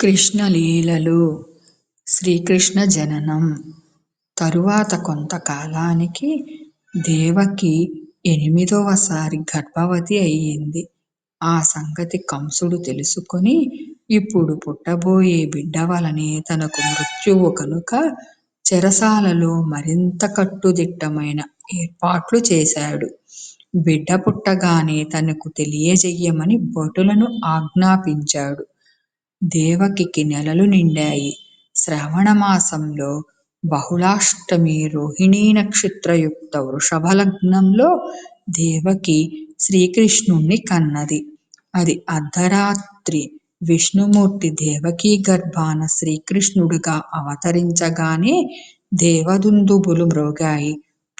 కృష్ణలీలలు శ్రీకృష్ణ జననం తరువాత కొంతకాలానికి దేవకి ఎనిమిదవసారి గర్భవతి అయింది. ఆ సంగతి కంసుడు తెలుసుకొని ఇప్పుడు పుట్టబోయే బిడ్డవలనే తనకు మృత్యువు కనుక చెరసాలలో మరింత కట్టుదిట్టమైన ఏర్పాట్లు చేశాడు. బిడ్డ పుట్టగానే తనకు తెలియజెయ్యమని భటులను ఆజ్ఞాపించాడు. దేవకికి నెలలు నిండాయి. శ్రావణమాసంలో బహుళాష్టమి రోహిణీ నక్షత్రయుక్త వృషభలగ్నంలో దేవకి శ్రీకృష్ణుణ్ణి కన్నది. అది అర్ధరాత్రి విష్ణుమూర్తి దేవకీ గర్భాన శ్రీకృష్ణుడుగా అవతరించగానే దేవదుందుభులు మ్రోగాయి.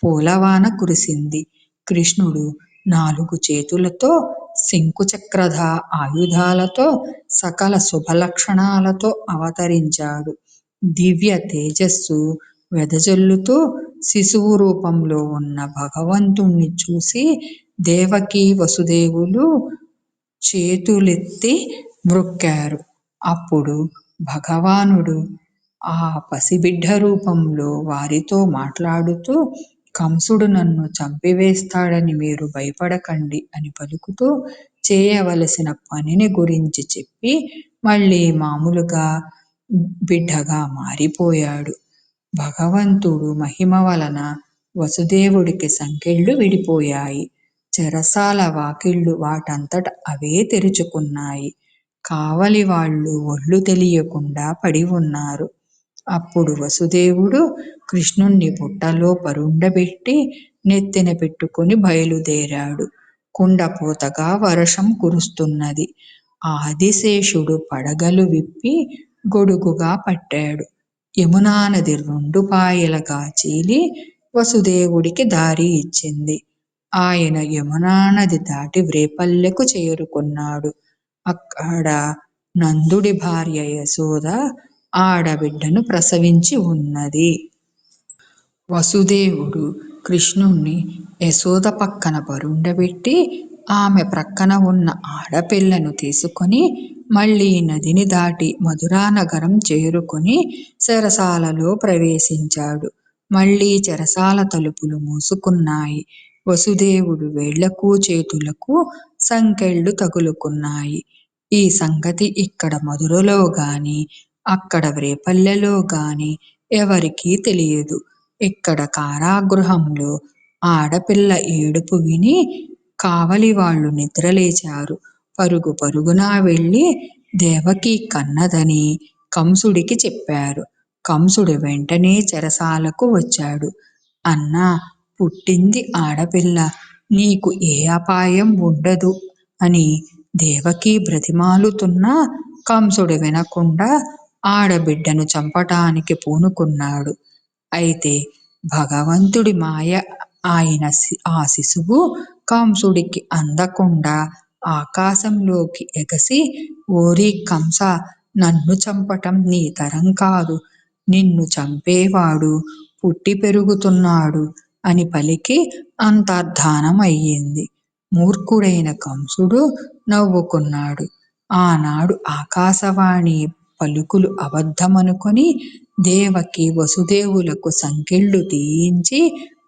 పూలవాన కురిసింది. కృష్ణుడు నాలుగు చేతులతో శంకుచక్రధ ఆయుధాలతో సకల శుభలక్షణాలతో అవతరించాడు. దివ్య తేజస్సు వెదజల్లుతూ శిశువు రూపంలో ఉన్న భగవంతుణ్ణి చూసి దేవకీ వసుదేవులు చేతులెత్తి మ్రొక్కారు. అప్పుడు భగవానుడు ఆ పసిబిడ్డ రూపంలో వారితో మాట్లాడుతూ కంసుడు నన్ను చంపివేస్తాడని మీరు భయపడకండి అని పలుకుతూ చేయవలసిన పనిని గురించి చెప్పి మళ్ళీ మామూలుగా బిడ్డగా మారిపోయాడు. భగవంతుడు మహిమ వలన వసుదేవుడికి సంకెళ్ళు విడిపోయాయి. చెరసాల వాకిళ్ళు వాటంతట అవే తెరుచుకున్నాయి. కావలి వాళ్ళు ఒళ్ళు తెలియకుండా పడి ఉన్నారు అప్పుడు వసుదేవుడు కృష్ణుణ్ణి బుట్టలో పరుండబెట్టి నెత్తిన పెట్టుకుని బయలుదేరాడు. కుండపోతగా వర్షం కురుస్తున్నది. ఆదిశేషుడు పడగలు విప్పి గొడుగుగా పట్టాడు. యమునా నది రెండు పాయలుగా చీలి వసుదేవుడికి దారి ఇచ్చింది. ఆయన యమునా నది దాటి వ్రేపల్లెకు చేరుకున్నాడు. అక్కడ నందుడి భార్య యశోద ఆడబిడ్డను ప్రసవించి ఉన్నది వసుదేవుడు కృష్ణుణ్ణి యశోద పక్కన పరుండబెట్టి ఆమె ప్రక్కన ఉన్న ఆడపిల్లను తీసుకొని మళ్ళీ నదిని దాటి మధురానగరం చేరుకొని చెరసాలలో ప్రవేశించాడు. మళ్ళీ చెరసాల తలుపులు మూసుకున్నాయి. వసుదేవుడి వేళ్ళకు చేతులకు సంకెళ్ళు తగులుకున్నాయి. ఈ సంగతి ఇక్కడ మధురలోగాని, అక్కడ వ్రేపల్లెలోగాని ఎవరికీ తెలియదు. ఇక్కడ కారాగృహంలో ఆడపిల్ల ఏడుపు విని కావలివాళ్ళు నిద్రలేచారు. పరుగు పరుగున వెళ్ళి దేవకి కన్నదని కంసుడికి చెప్పారు. కంసుడు వెంటనే చెరసాలకు వచ్చాడు. అన్నా! పుట్టింది ఆడపిల్ల. నీకు ఏ అపాయం వుండదు అని దేవకి బ్రతిమాలుతున్నా కంసుడు వినకుండా ఆడబిడ్డను చంపటానికి పూనుకున్నాడు. అయితే భగవంతుడి మాయ అయిన ఆ శిశువు కంసుడికి అందకుండా ఆకాశంలోకి ఎగసి ఓరి కంసా! నన్ను చంపటం నీ తరం కాదు నిన్ను చంపేవాడు పుట్టి పెరుగుతున్నాడు అని పలికి అంతర్ధానం అయింది. మూర్ఖుడైన కంసుడు నవ్వుకున్నాడు. ఆనాడు ఆకాశవాణి పలుకులు అబద్ధమనుకొని దేవకి వసుదేవులకు సంకెళ్ళు తీయించి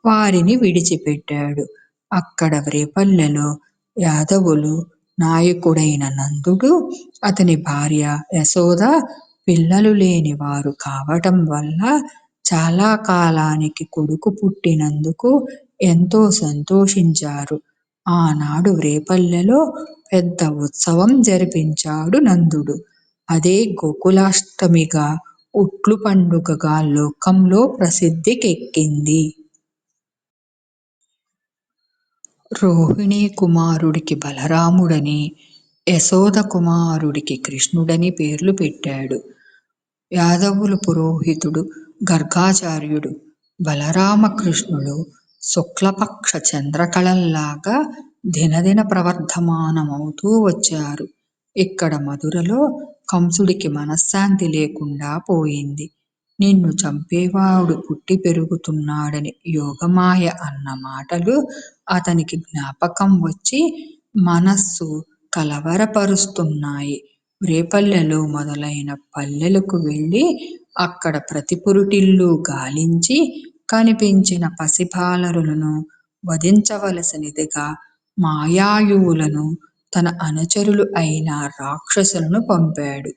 వారిని విడిచిపెట్టాడు. అక్కడ వ్రేపల్లెలో యాదవులు నాయకుడైన నందుడు, అతని భార్య యశోద పిల్లలు లేని వారు కావటం వల్ల చాలా కాలానికి కొడుకు పుట్టినందుకు ఎంతో సంతోషించారు. ఆనాడు వ్రేపల్లెలో పెద్ద ఉత్సవం జరిపించాడు నందుడు. అదే గోకులాష్టమిగా ఉట్ల పండుగగా లోకంలో ప్రసిద్ధికెక్కింది. రోహిణీ కుమారుడికి బలరాముడని, యశోద కుమారుడికి కృష్ణుడని పేర్లు పెట్టాడు. యాదవుల పురోహితుడు గర్గాచార్యుడు. బలరామకృష్ణులు శుక్లపక్ష చంద్రకళల్లాగా దినదిన ప్రవర్ధమానమవుతూ వచ్చారు. ఇక్కడ మధురలో కంసుడికి మనశ్శాంతి లేకుండా పోయింది. నిన్ను చంపేవాడు పుట్టి పెరుగుతున్నాడని యోగమాయ అన్న మాటలు అతనికి జ్ఞాపకం వచ్చి మనస్సు కలవరపరుస్తున్నాయి. రేపల్లెలు మొదలైన పల్లెలకు వెళ్ళి అక్కడ ప్రతి పురిటిల్లు గాలించి కనిపించిన పసిపాలరులను వధించవలసినదిగా మాయాయువులను తన అనుచరులు అయిన రాక్షసులను పంపాడు.